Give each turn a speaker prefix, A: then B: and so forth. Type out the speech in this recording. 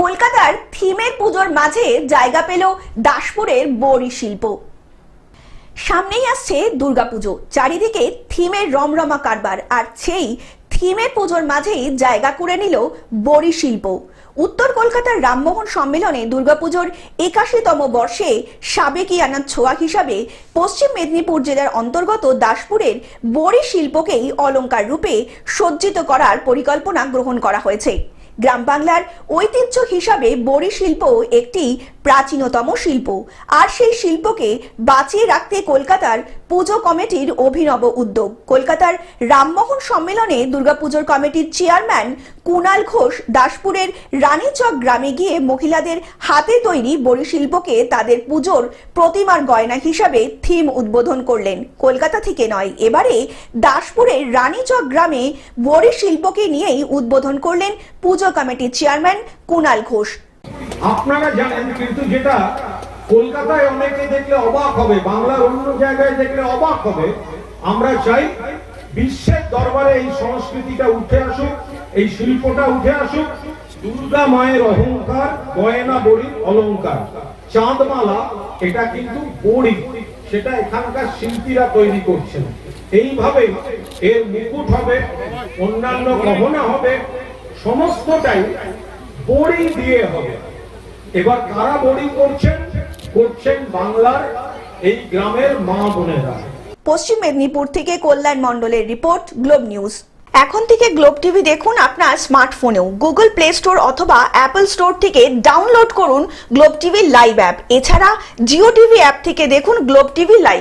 A: কলকাতার থিমের পুজোর মাঝে জায়গা পেল দাসপুরের বড়ি শিল্প। সামনেই আসছে দুর্গাপুজো, চারিদিকে থিমের রমরমা কারবার, আর সেই থিমের পুজোর মাঝেই জায়গা করে নিল বড়ি শিল্প। উত্তর কলকাতার রামমোহন সম্মেলনে দুর্গাপুজোর একাশিতম বর্ষে সাবেকিয়ানার ছোঁয়া হিসাবে পশ্চিম মেদিনীপুর জেলার অন্তর্গত দাসপুরের বড়ি শিল্পকেই অলংকার রূপে সজ্জিত করার পরিকল্পনা গ্রহণ করা হয়েছে। গ্রাম বাংলার ঐতিহ্য হিসাবে বড়ি শিল্প একটি প্রাচীনতম শিল্প। আর সেই শিল্পকে বাঁচিয়ে রাখতে কলকাতার পুজো কমিটির অভিনব উদ্যোগ। কলকাতার রামমোহন সম্মেলনে দুর্গাপুজোর কমিটির চেয়ারম্যান কুণাল ঘোষ দাসপুরের রানীচক গ্রামে গিয়ে মহিলাদের হাতে তৈরি বড়ি শিল্পকে তাদের পুজোর প্রতিমার গয়না হিসাবে থিম উদ্বোধন করলেন। কলকাতা থেকে নয়, এবারে দাসপুরের রানীচক গ্রামে বড়ি শিল্পকে নিয়েই উদ্বোধন করলেন পুজো কমিটির চেয়ারম্যান কুণাল ঘোষ।
B: আপনারা জানেন, কিন্তু যেটা কলকাতায় অনেকে দেখলে অবাক হবে, বাংলার অন্য জায়গায় দেখলে অবাক হবে, আমরা চাই বিশ্বের দরবারে এই সংস্কৃতিটা উঠে আসুক, এই শিল্পটা উঠে আসুক। দুর্গা মায়ের অহংকার, গয়না বড়ি অলংকার। চাঁদমালা, এটা কিন্তু বড়ি, সেটা এখানকার শিল্পীরা তৈরি করছেন। এইভাবে এর মুকুট হবে, অন্যান্য গহনা হবে, সমস্তটাই বড়ি দিয়ে হবে। এবার কারা বোর্ডিং করছেন? করছেন বাংলার এই গ্রামের মা বোনেরা।
A: পশ্চিম মেদিনীপুর থেকে কল্যাণ মণ্ডলের রিপোর্ট, গ্লোব নিউজ। এখন থেকে গ্লোব টিভি দেখুন আপনার স্মার্টফোনেও। গুগল প্লে স্টোর অথবা অ্যাপল স্টোর থেকে ডাউনলোড করুন গ্লোব টিভি লাইভ অ্যাপ। এছাড়া জিও টিভি অ্যাপ থেকে দেখুন গ্লোব টিভি লাইভ।